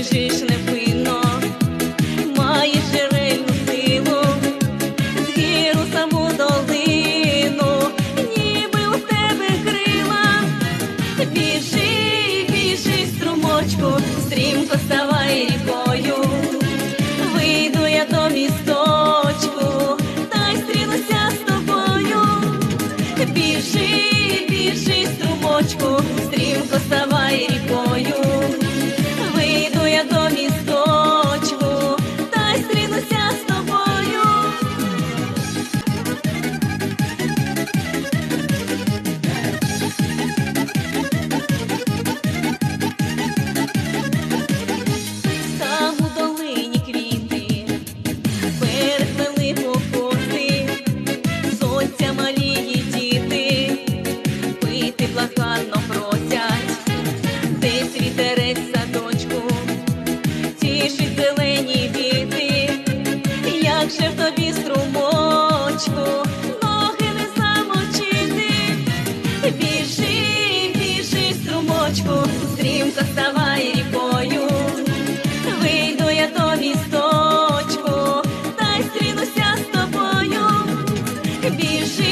біжиш невпинно, маєш джерельну силу, звіру саму долину, ніби у тебе крила, біжи, біжи, струмочку, стрімко ставай рікою, вийду я до місточку, та й стрілися з тобою, біжи, біжи, струмочку, стрімко ставай. вітерець садочку, тішить зелені віти, як же в тобі струмочку, ноги не замочити, біжи, біжи, струмочку, стрімко ставай рікою, вийду я до місточку, та й стрінуся з тобою, біжи.